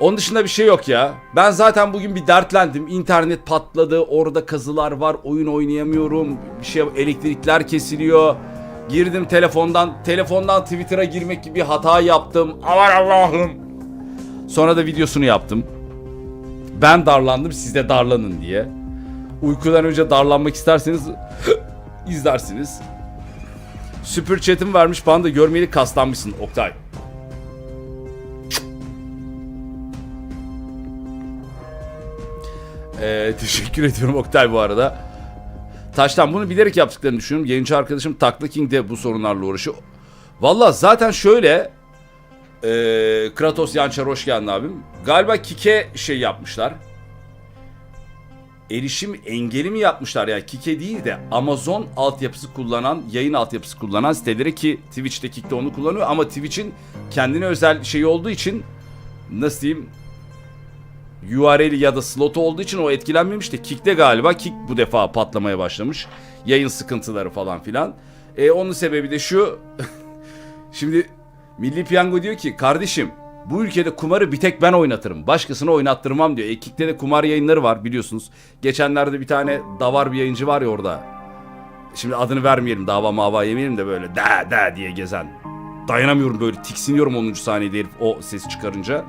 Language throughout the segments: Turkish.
Onun dışında bir şey yok ya. Ben zaten bugün bir dertlendim. İnternet patladı. Orada kazılar var. Oyun oynayamıyorum. Bir şey elektrikler kesiliyor. Girdim telefondan. Telefondan Twitter'a girmek gibi bir hata yaptım. Aman Allah'ım. Sonra da videosunu yaptım. Ben darlandım siz de darlanın diye. Uykudan önce darlanmak isterseniz izlersiniz. Süper chat'im vermiş panda görmeyeli kaslanmışsın Oktay. Ee, teşekkür ediyorum Oktay bu arada. Taştan bunu bilerek yaptıklarını düşünüyorum. Yayıncı arkadaşım Takla King de bu sorunlarla uğraşıyor. Valla zaten şöyle ee, Kratos Yançar hoş geldin abim. Galiba Kike şey yapmışlar. Erişim engeli mi yapmışlar yani Kike değil de Amazon altyapısı kullanan, yayın altyapısı kullanan sitelere ki Twitch'te Kik de onu kullanıyor ama Twitch'in kendine özel şeyi olduğu için nasıl diyeyim URL ya da slot olduğu için o etkilenmemiş de Kick'te galiba Kick bu defa patlamaya başlamış. Yayın sıkıntıları falan filan. E, onun sebebi de şu. Şimdi Milli Piyango diyor ki kardeşim bu ülkede kumarı bir tek ben oynatırım. Başkasını oynattırmam diyor. E, Kick'te de kumar yayınları var biliyorsunuz. Geçenlerde bir tane davar bir yayıncı var ya orada. Şimdi adını vermeyelim dava mava yemeyelim de böyle da da diye gezen. Dayanamıyorum böyle tiksiniyorum 10. saniyede herif o sesi çıkarınca.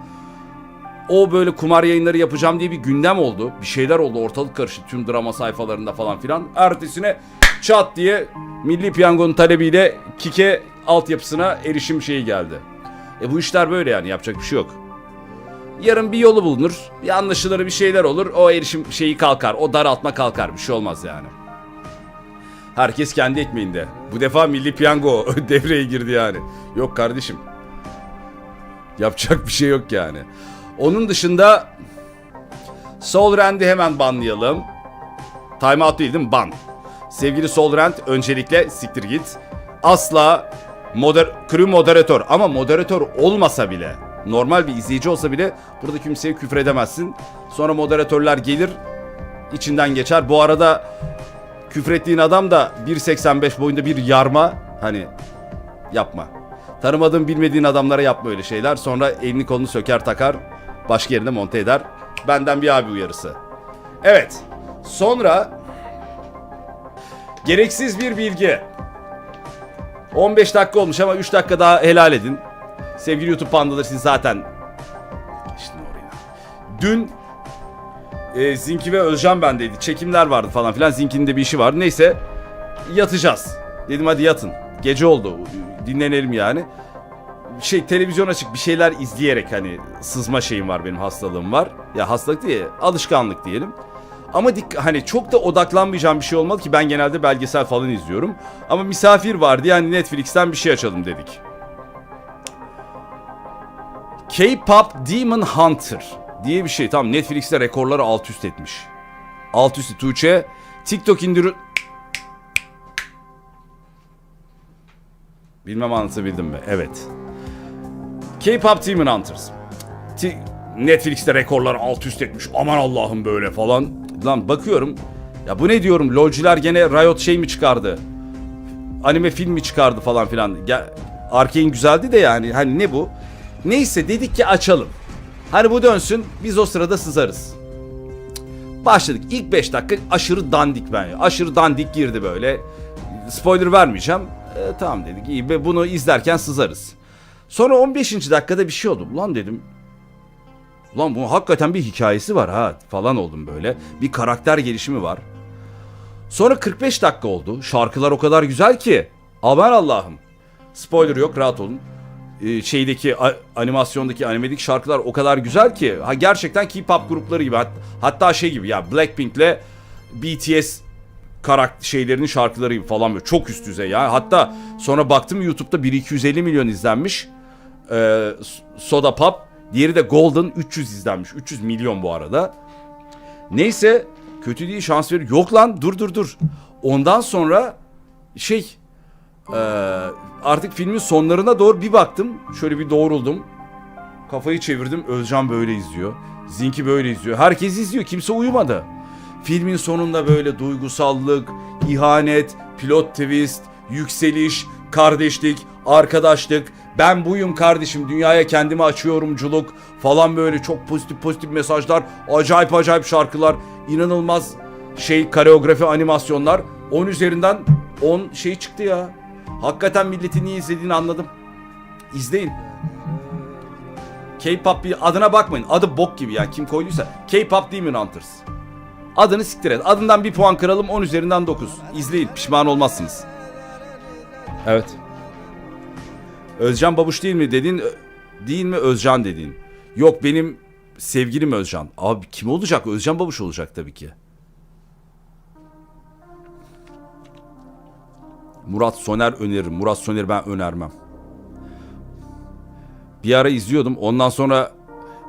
O böyle kumar yayınları yapacağım diye bir gündem oldu. Bir şeyler oldu ortalık karıştı tüm drama sayfalarında falan filan. Ertesine çat diye Milli Piyango'nun talebiyle Kike altyapısına erişim şeyi geldi. E bu işler böyle yani yapacak bir şey yok. Yarın bir yolu bulunur. Bir anlaşılır bir şeyler olur. O erişim şeyi kalkar. O daraltma kalkar. Bir şey olmaz yani. Herkes kendi ekmeğinde. Bu defa Milli Piyango devreye girdi yani. Yok kardeşim. Yapacak bir şey yok yani. Onun dışında Sol Rand'i hemen banlayalım. Timeout değil değil mi? Ban. Sevgili Sol Rand öncelikle siktir git. Asla moder crew moderatör ama moderatör olmasa bile normal bir izleyici olsa bile burada kimseye küfür edemezsin. Sonra moderatörler gelir içinden geçer. Bu arada küfrettiğin adam da 1.85 boyunda bir yarma. Hani yapma. Tanımadığın bilmediğin adamlara yapma öyle şeyler. Sonra elini kolunu söker takar. Başka yerine monte eder. Benden bir abi uyarısı. Evet. Sonra gereksiz bir bilgi. 15 dakika olmuş ama 3 dakika daha helal edin. Sevgili YouTube pandaları siz zaten. Dün e, Zinki ve Özcan bendeydi. Çekimler vardı falan filan. Zinki'nin de bir işi vardı. Neyse yatacağız. Dedim hadi yatın. Gece oldu. Dinlenelim yani. Şey televizyon açık bir şeyler izleyerek hani sızma şeyim var benim hastalığım var. Ya hastalık değil alışkanlık diyelim. Ama dik hani çok da odaklanmayacağım bir şey olmalı ki ben genelde belgesel falan izliyorum. Ama misafir vardı yani Netflix'ten bir şey açalım dedik. K-pop Demon Hunter diye bir şey. Tamam Netflix'te rekorları alt üst etmiş. Alt üstü Tuğçe. TikTok indir... Bilmem anlatabildim mi? Evet. K-pop Demon Hunters. Ti- Netflix'te rekorlar alt üst etmiş. Aman Allah'ım böyle falan. Lan bakıyorum. Ya bu ne diyorum? LoL'cular gene Riot şey mi çıkardı? Anime film mi çıkardı falan filan. Ya, Arkane güzeldi de yani. Hani ne bu? Neyse dedik ki açalım. Hani bu dönsün biz o sırada sızarız. Başladık. İlk 5 dakika aşırı dandik ben. Aşırı dandik girdi böyle. Spoiler vermeyeceğim. E, tamam dedik iyi ve bunu izlerken sızarız. Sonra 15. dakikada bir şey oldu. Ulan dedim. Ulan bu hakikaten bir hikayesi var ha falan oldum böyle. Bir karakter gelişimi var. Sonra 45 dakika oldu. Şarkılar o kadar güzel ki. Aman Allah'ım. Spoiler yok rahat olun. Ee, şeydeki a- animasyondaki animedeki şarkılar o kadar güzel ki ha gerçekten K-pop grupları gibi Hat- hatta şey gibi ya Blackpink'le BTS karakter şeylerinin şarkıları gibi falan böyle çok üst düzey ya. Hatta sonra baktım YouTube'da 1 milyon izlenmiş. Ee, Soda Pop, diğeri de Golden 300 izlenmiş. 300 milyon bu arada. Neyse kötü değil şans verir. Yok lan dur dur dur. Ondan sonra şey ee, artık filmin sonlarına doğru bir baktım. Şöyle bir doğruldum. Kafayı çevirdim. Özcan böyle izliyor. Zinki böyle izliyor. Herkes izliyor. Kimse uyumadı. Filmin sonunda böyle duygusallık, ihanet, pilot twist, yükseliş, kardeşlik, arkadaşlık, Ben buyum kardeşim dünyaya kendimi açıyorumculuk falan böyle çok pozitif pozitif mesajlar. Acayip acayip şarkılar. inanılmaz şey koreografi animasyonlar. 10 üzerinden 10 şey çıktı ya. Hakikaten milletin niye izlediğini anladım. İzleyin. K-pop bir adına bakmayın. Adı bok gibi ya. Kim koyduysa. K-pop Demon Hunters. Adını siktir et. Adından bir puan kıralım 10 üzerinden 9. İzleyin pişman olmazsınız. Evet. Özcan Babuş değil mi dedin? Değil mi Özcan dediğin? Yok benim sevgilim Özcan. Abi kim olacak? Özcan Babuş olacak tabii ki. Murat Soner öneririm. Murat Soner ben önermem. Bir ara izliyordum. Ondan sonra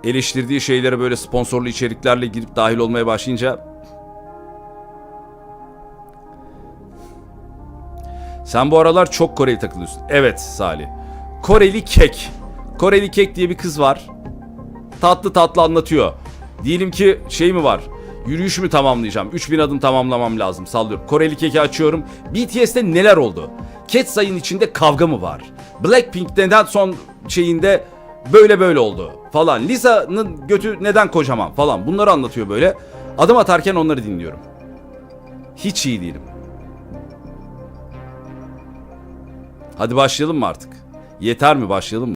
eleştirdiği şeylere böyle sponsorlu içeriklerle girip dahil olmaya başlayınca Sen bu aralar çok Koreli takılıyorsun. Evet Salih. Koreli kek. Koreli kek diye bir kız var. Tatlı tatlı anlatıyor. Diyelim ki şey mi var? Yürüyüş mü tamamlayacağım? 3000 adım tamamlamam lazım sallıyorum. Koreli keki açıyorum. BTS'te neler oldu? Ketsay'ın içinde kavga mı var? Blackpink neden son şeyinde böyle böyle oldu falan. Lisa'nın götü neden kocaman falan. Bunları anlatıyor böyle. Adım atarken onları dinliyorum. Hiç iyi değilim. Hadi başlayalım mı artık? Yeter mi başlayalım mı?